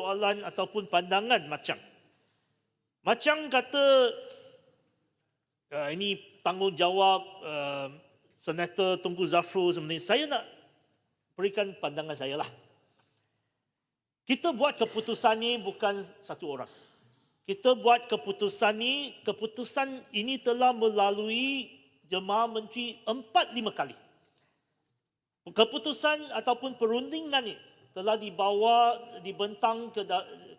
soalan ataupun pandangan macam. Macam kata uh, ini tanggungjawab uh, Senator Tunku Zafrul sebenarnya. Saya nak berikan pandangan saya lah. Kita buat keputusan ni bukan satu orang. Kita buat keputusan ni, keputusan ini telah melalui jemaah menteri empat lima kali. Keputusan ataupun perundingan ni telah dibawa dibentang ke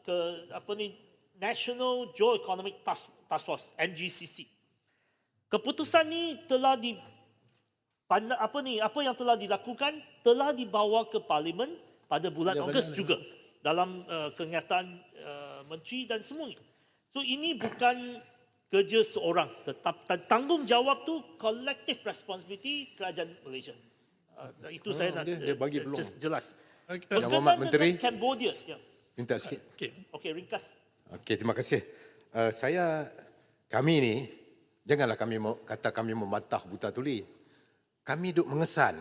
ke apa ni National Geoeconomic Task, Task Force NGCC. Keputusan ni telah di apa ni apa yang telah dilakukan telah dibawa ke parlimen pada bulan Ya, Ogos juga dalam uh, kenyataan uh, menteri dan semuanya. So ini bukan kerja seorang tetap tanggungjawab tu collective responsibility kerajaan Malaysia. Uh, itu saya nak dia- dia bagi peluang. jelas. Okey, Yang dengan Menteri. Cambodia. Minta sikit. Okey. Okey, ringkas. Okey, terima kasih. Uh, saya, kami ni, janganlah kami mau, kata kami membantah buta tuli. Kami duk mengesan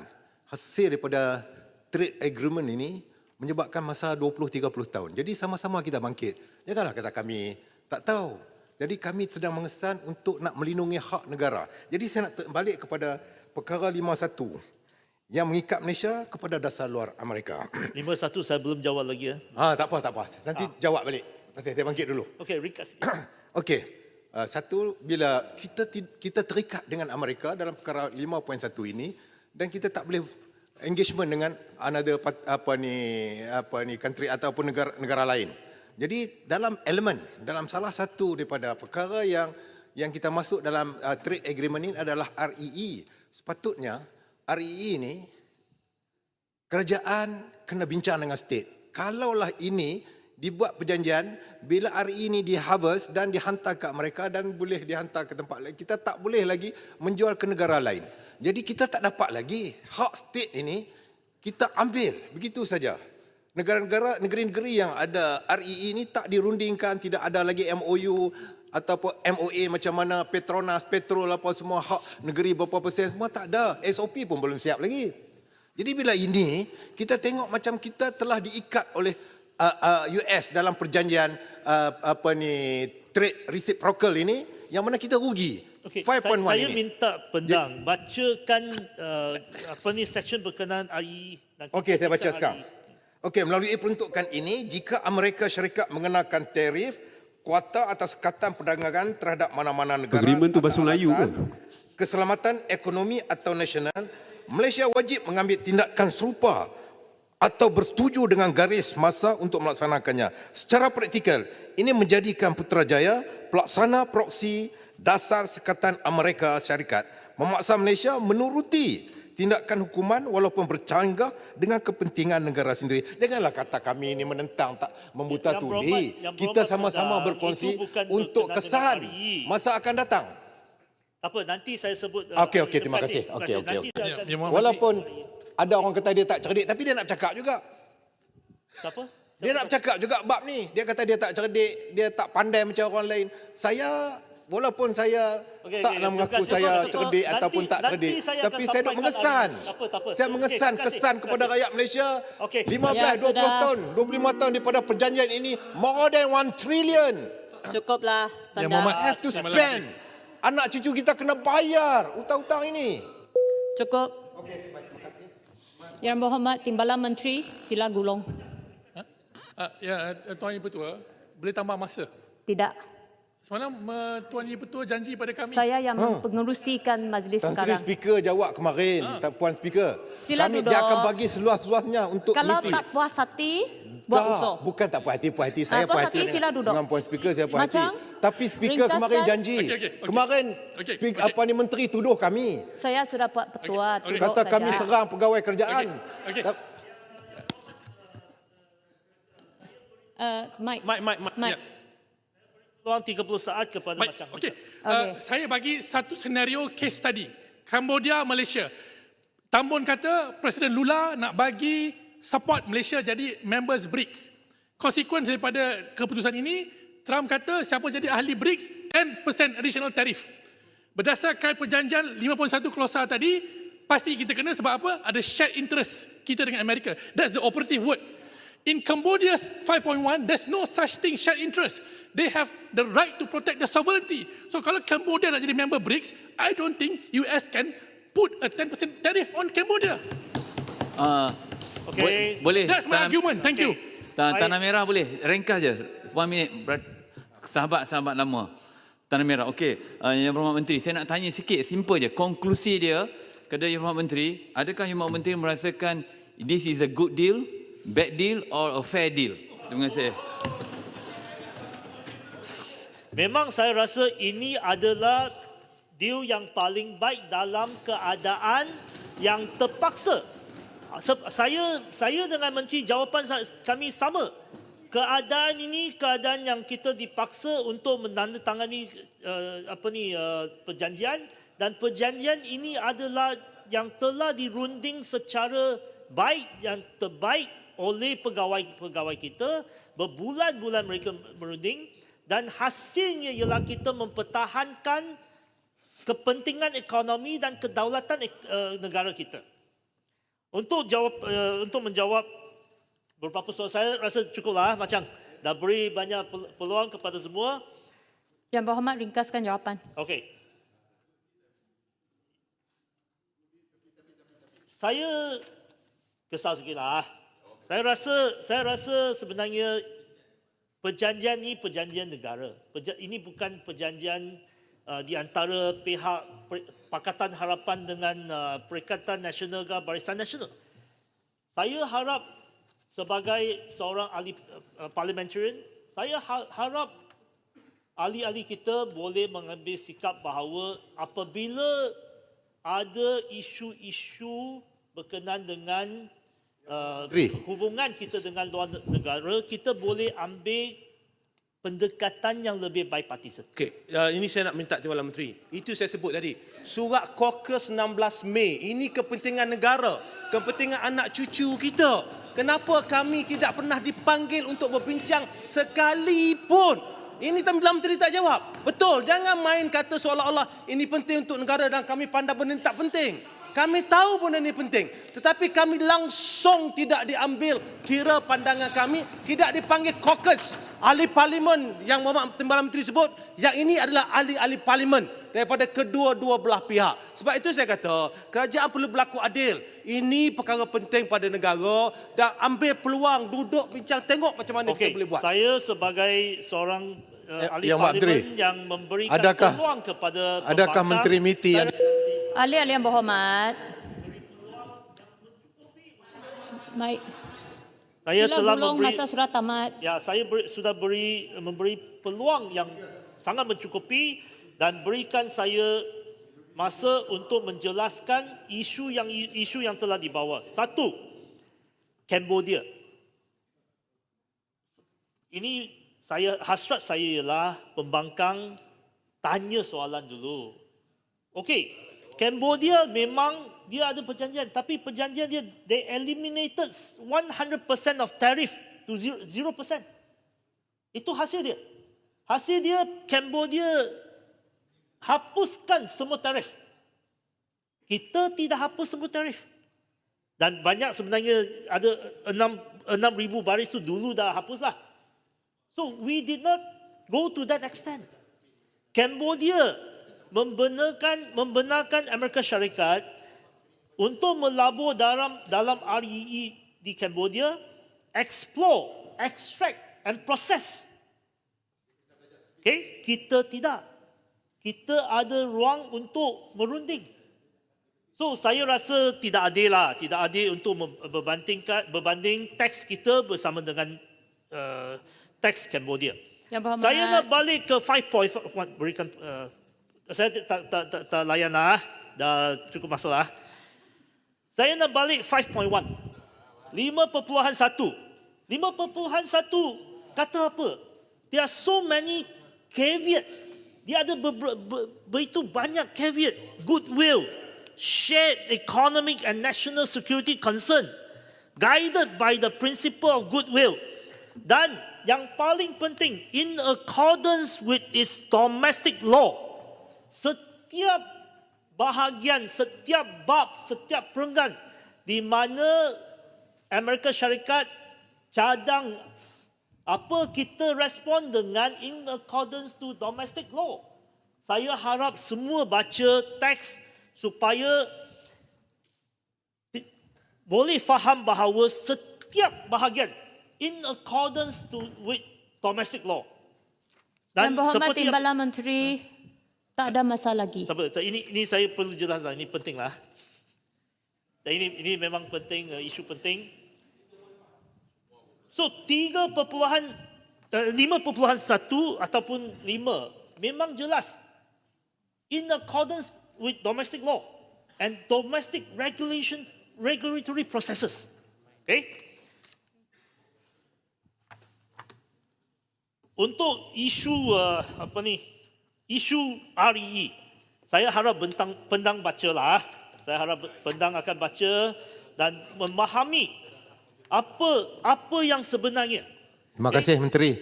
hasil daripada trade agreement ini menyebabkan masa 20-30 tahun. Jadi sama-sama kita bangkit. Janganlah kata kami tak tahu. Jadi kami sedang mengesan untuk nak melindungi hak negara. Jadi saya nak balik kepada perkara 51 yang mengikat Malaysia kepada dasar luar Amerika. 51 saya belum jawab lagi ya. ah, tak apa, tak apa. Nanti jawab balik. Nanti saya bangkit dulu. Okey, ringkas. Okey. Uh, satu bila kita kita terikat dengan Amerika dalam perkara 5.1 ini dan kita tak boleh engagement dengan another part- apa ni apa ni country ataupun negara negara lain. Jadi dalam elemen dalam salah satu daripada perkara yang yang kita masuk dalam uh, trade agreement ini adalah REE. Sepatutnya REE ini kerajaan kena bincang dengan state. Kalaulah ini dibuat perjanjian bila hari ini di harvest dan dihantar ke mereka dan boleh dihantar ke tempat lain kita tak boleh lagi menjual ke negara lain. Jadi kita tak dapat lagi hak state ini kita ambil. Begitu saja. Negara-negara negeri-negeri yang ada REE ini tak dirundingkan tidak ada lagi MOU ataupun MOA macam mana Petronas Petrol apa semua hak negeri berapa persen semua tak ada SOP pun belum siap lagi jadi bila ini kita tengok macam kita telah diikat oleh uh, uh, US dalam perjanjian uh, apa ni trade reciprocal ini yang mana kita rugi. Okey, 5.1 saya, saya ini. minta pendang bacakan uh, apa ni section berkenaan RE. nanti Okey, saya baca sekarang. Okey, melalui peruntukan ini, jika Amerika Syarikat mengenakan tarif, kuota atau sekatan perdagangan terhadap mana-mana negara Agreement tu atas bahasa Melayu ke? Keselamatan ekonomi atau nasional, Malaysia wajib mengambil tindakan serupa atau bersetuju dengan garis masa untuk melaksanakannya. Secara praktikal, ini menjadikan Putrajaya pelaksana proksi dasar sekatan Amerika Syarikat memaksa Malaysia menuruti tindakan hukuman walaupun bercanggah dengan kepentingan negara sendiri. Janganlah kata kami ini menentang tak membuta Yang tuli. berhormat- yang Kita sama-sama berkongsi untuk kesan masa akan datang. Apa, nanti saya sebut. uh, Okey, okey, terima kasih. Terima Okey, kasih. okey, saya Ya, Walaupun ada orang kata dia tak cerdik tapi dia nak bercakap juga. Siapa? Dia nak bercakap juga bab ni. Dia kata dia tak cerdik, dia tak pandai macam orang lain. Saya walaupun saya Okey, taklah okey, mengaku terima kasih. saya Cukup. cerdik Nanti- ataupun tak cerdik. saya Tapi saya duk sampaikan mengesan. Tak apa, tak apa. Saya Okey, mengesan terima kasih, kesan terima kepada kasih. rakyat Malaysia. Okey. 15, Ya, 20 sudah. tahun, 25 tahun daripada perjanjian ini more than 1 trillion. Cukuplah, Ya, Tanda. Muhammad. Have to Terima spend. Anak cucu kita kena bayar hutang-hutang ini. Cukup. Yang berhormat Timbalan Menteri, sila gulung. Uh, ya, uh, Tuan Ibu Ketua, boleh tambah masa. Tidak. Semalam uh, Tuan Ibu Ketua janji pada kami. Saya yang pengerusikan majlis Tan Sri sekarang. Speaker jawab kemarin, tak Puan Speaker. Sila Kami, duduk. Dia akan bagi seluas-luasnya untuk Kalau meeting. tak puas hati, buat Tak, usul. Bukan tak puas hati, puas hati. Saya Ah, puas puas hati, hati sila dengan, duduk. dengan Puan Speaker, saya puas hati. Macam, Tapi Speaker ringkaskan. kemarin janji. Okey, okey, okey. Kemarin Okey, speak, okey. apa ni Menteri tuduh kami. Saya sudah buat petua. Okey. duduk Kata saja. kami serang pegawai kerajaan. Okey, okey. Tak- Uh, Mike. Mike, Mike, Mike. Mike. Ya. Peluang 30 saat kepada Baik, macam. okey. Okey. Uh, saya bagi satu senario case study. Cambodia, Malaysia. Tambun kata Presiden Lula nak bagi support Malaysia jadi members BRICS. Konsekuen daripada keputusan ini, Trump kata siapa jadi ahli BRICS, 10% additional tariff. Berdasarkan perjanjian 5.1 klausa tadi, pasti kita kena sebab apa? Ada shared interest kita dengan Amerika. That's the operative word. In Cambodia's 5.1, there's no such thing shared interest. They have the right to protect their sovereignty. So kalau Cambodia nak jadi member BRICS, I don't think US can put a 10% tariff on Cambodia. Ah, Okay. bo- boleh. That's my tanam- argument. Thank you. Ta- I- Tanah merah boleh. Ringkas je. One minute. Sahabat-sahabat lama. Tanah merah. Okey. Uh, Yang Berhormat Menteri, saya nak tanya sikit. Simple je. Konklusi dia kepada Yang Berhormat Menteri, adakah Yang Berhormat Menteri merasakan this is a good deal, bad deal or a fair deal? Terima kasih. Memang saya rasa ini adalah deal yang paling baik dalam keadaan yang terpaksa. Saya saya dengan menteri jawapan kami sama. Keadaan ini keadaan yang kita dipaksa untuk menandatangani uh, apa ni uh, perjanjian dan perjanjian ini adalah yang telah dirunding secara baik yang terbaik oleh pegawai-pegawai kita berbulan-bulan mereka merunding dan hasilnya ialah kita mempertahankan kepentingan ekonomi dan kedaulatan uh, negara kita. Untuk jawab uh, untuk menjawab beberapa soalan saya rasa cukuplah macam dah beri banyak pel- peluang kepada semua. Yang Berhormat ringkaskan jawapan. Okey. Saya kesal sikit lah. Saya rasa saya rasa sebenarnya perjanjian ini perjanjian negara. Ini bukan perjanjian uh, di antara pihak Pakatan Harapan dengan uh, Perikatan Nasional ke Barisan Nasional. Saya harap sebagai seorang ahli uh, parliamentarian, saya ha- harap ahli-ahli kita boleh mengambil sikap bahawa apabila ada isu-isu berkenaan dengan uh, hubungan kita dengan luar negara, kita boleh ambil pendekatan yang lebih bipartisan. Okey, uh, ini saya nak minta Timbalan Menteri. Itu saya sebut tadi. Surat Caucus 16 Mei. Ini kepentingan negara, kepentingan anak cucu kita. Kenapa kami tidak pernah dipanggil untuk berbincang sekalipun? Ini Timbalan Menteri tak jawab. Betul, jangan main kata seolah-olah ini penting untuk negara dan kami pandang benda ini tak penting. Kami tahu benda ini penting. Tetapi kami langsung tidak diambil kira pandangan kami. Tidak dipanggil caucus. Ahli parlimen yang Muhammad Timbalan Menteri sebut. Yang ini adalah ahli-ahli parlimen. Daripada kedua-dua belah pihak. Sebab itu saya kata, kerajaan perlu berlaku adil. Ini perkara penting pada negara. Dan ambil peluang, duduk, bincang, tengok macam mana kita Okey, boleh buat. saya sebagai seorang uh, ahli Yang parlimen yang memberikan adakah- peluang kepada Adakah Menteri MITI yang Ahli-ahli yang berhormat. Baik. saya Sila telah memberi masa surat tamat. Ya, saya beri, sudah beri memberi peluang yang sangat mencukupi dan berikan saya masa untuk menjelaskan isu yang isu yang telah dibawa. Satu, Cambodia. Ini saya hasrat saya ialah pembangkang tanya soalan dulu. Okey, Cambodia memang dia ada perjanjian tapi perjanjian dia they eliminated 100% of tariff to 0%. 0%. Itu hasil dia. Hasil dia Cambodia hapuskan semua tarif. Kita tidak hapus semua tarif. Dan banyak sebenarnya ada 6 6,000 baris tu dulu dah hapus lah. So we did not go to that extent. Cambodia membenarkan membenarkan Amerika Syarikat untuk melabur dalam dalam REE di Cambodia, explore, extract and process. Okay, kita tidak. Kita ada ruang untuk merunding. So saya rasa tidak adil lah, tidak adil untuk berbandingkan berbanding teks kita bersama dengan uh, teks Cambodia. Yang berhormat. Saya nak balik ke 5.1 berikan uh, saya tak tak tak, tak layan lah, dah cukup masalah. Saya nak balik 5.1. 5.1. 5.1 kata apa? There are so many caveat. Dia ada ber, ber, ber, begitu banyak caveat. Goodwill, shared economic and national security concern, guided by the principle of goodwill. Dan yang paling penting, in accordance with its domestic law, setiap bahagian, setiap bab, setiap perenggan di mana Amerika Syarikat cadang apa kita respon dengan in accordance to domestic law. Saya harap semua baca teks supaya boleh faham bahawa setiap bahagian in accordance to with domestic law. Yang Berhormat seperti Timbalan Menteri, tak ada masa lagi. tak apa, ini ini saya perlu jelaskan, ini penting lah. Dan ini ini memang penting, uh, isu penting. So, tiga perpuluhan, uh, lima perpuluhan satu ataupun lima, memang jelas. In accordance with domestic law and domestic regulation, regulatory processes. Okay? Untuk isu uh, apa ni? Isu REE. Saya harap bentang pendang bacalah. Saya harap pendang akan baca dan memahami apa apa yang sebenarnya. Terima kasih Menteri.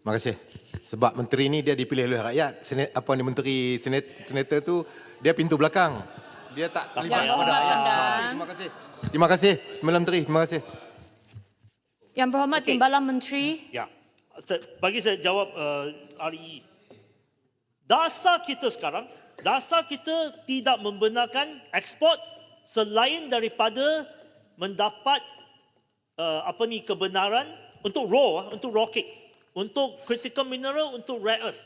Terima kasih. Sebab Menteri ni dia dipilih oleh rakyat. Senet, apa ni Menteri senet, Senator tu dia pintu belakang. Dia tak terlibat payah. kepada rakyat. Berhormat Terima kasih. Terima kasih. Malam Menteri. Terima kasih. Yang Berhormat Okey. Timbalan Menteri, Ya. Bagi saya jawab uh, REE. Dasar kita sekarang, dasar kita tidak membenarkan ekspor selain daripada mendapat uh, apa ni kebenaran untuk raw, ah, untuk raw cake, untuk critical mineral, untuk rare earth.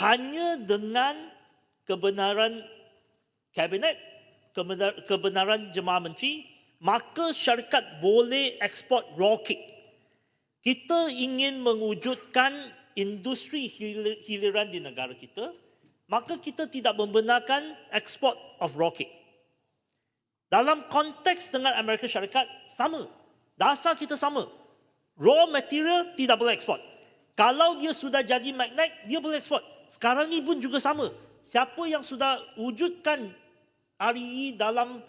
Hanya dengan kebenaran kabinet, kebenar- kebenaran jemaah menteri, maka syarikat boleh ekspor raw cake. Kita ingin mewujudkan industri hil- hiliran di negara kita, maka kita tidak membenarkan ekspor of cake. Dalam konteks dengan Amerika Syarikat, sama. Dasar kita sama. Raw material tidak boleh ekspor. Kalau dia sudah jadi magnet, dia boleh ekspor. Sekarang ni pun juga sama. Siapa yang sudah wujudkan REE dalam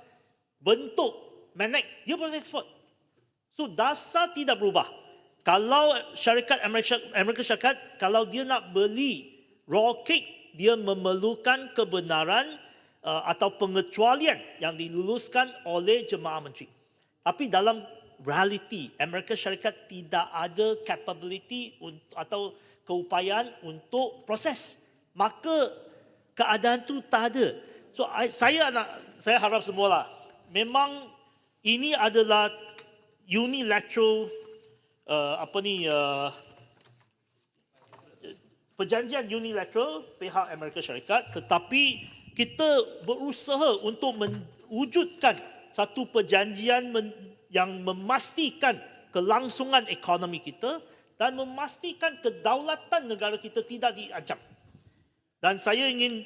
bentuk magnet, dia boleh ekspor. So dasar tidak berubah. Kalau syarikat Amerika, Amerika Syarikat, kalau dia nak beli raw cake, dia memerlukan kebenaran uh, atau pengecualian yang diluluskan oleh jemaah menteri. Tapi dalam realiti, Amerika Syarikat tidak ada capability untuk, atau keupayaan untuk proses. Maka keadaan tu tak ada. So I, saya nak saya harap semualah memang ini adalah unilateral uh, apa ni uh, perjanjian unilateral pihak Amerika Syarikat tetapi kita berusaha untuk mewujudkan satu perjanjian men, yang memastikan kelangsungan ekonomi kita dan memastikan kedaulatan negara kita tidak diancam. Dan saya ingin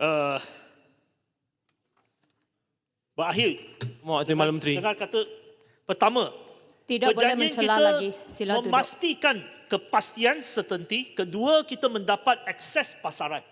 uh, berakhir Mohon Malam Menteri. dengan kata pertama tidak boleh mencela kita lagi. Sila duduk. memastikan kepastian certainty. Kedua, kita mendapat akses pasaran.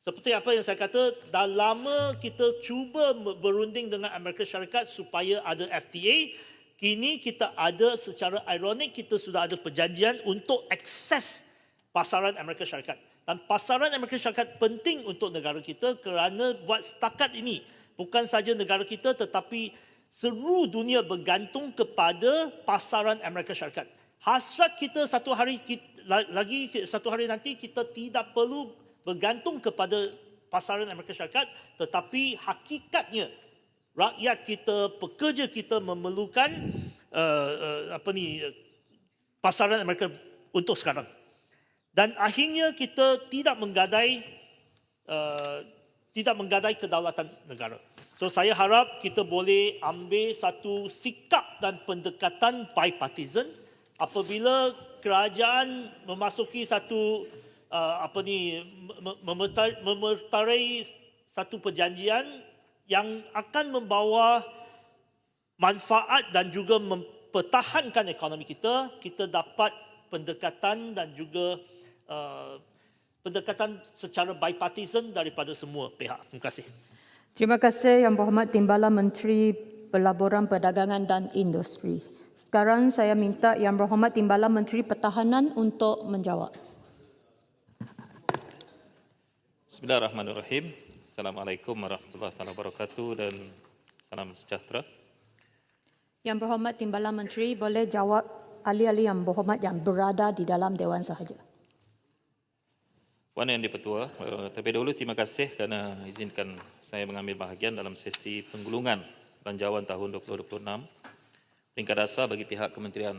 Seperti apa yang saya kata, dah lama kita cuba berunding dengan Amerika Syarikat supaya ada FTA. Kini kita ada secara ironik, kita sudah ada perjanjian untuk akses pasaran Amerika Syarikat. Dan pasaran Amerika Syarikat penting untuk negara kita kerana buat setakat ini, bukan saja negara kita tetapi seluruh dunia bergantung kepada pasaran Amerika Syarikat. Hasrat kita satu hari kita, lagi satu hari nanti kita tidak perlu bergantung kepada pasaran Amerika Syarikat tetapi hakikatnya rakyat kita, pekerja kita memerlukan uh, uh, apa ni pasaran Amerika untuk sekarang. Dan akhirnya kita tidak menggadai uh, tidak menggadai kedaulatan negara. So saya harap kita boleh ambil satu sikap dan pendekatan bipartisan apabila kerajaan memasuki satu uh, apa ni memertarai satu perjanjian yang akan membawa manfaat dan juga mempertahankan ekonomi kita, kita dapat pendekatan dan juga uh, pendekatan secara bipartisan daripada semua pihak. Terima kasih. Terima kasih Yang Berhormat Timbalan Menteri Pelaburan Perdagangan dan Industri. Sekarang saya minta Yang Berhormat Timbalan Menteri Pertahanan untuk menjawab. Yang berhormat Timbalan Menteri boleh jawab ahli-ahli yang berhormat yang berada di dalam Dewan sahaja. Puan Yang Dipertua, eh, terlebih dahulu terima kasih kerana izinkan saya mengambil bahagian dalam sesi penggulungan belanjawan tahun 2026 peringkat dasar bagi pihak Kementerian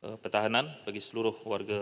eh, Pertahanan bagi seluruh warga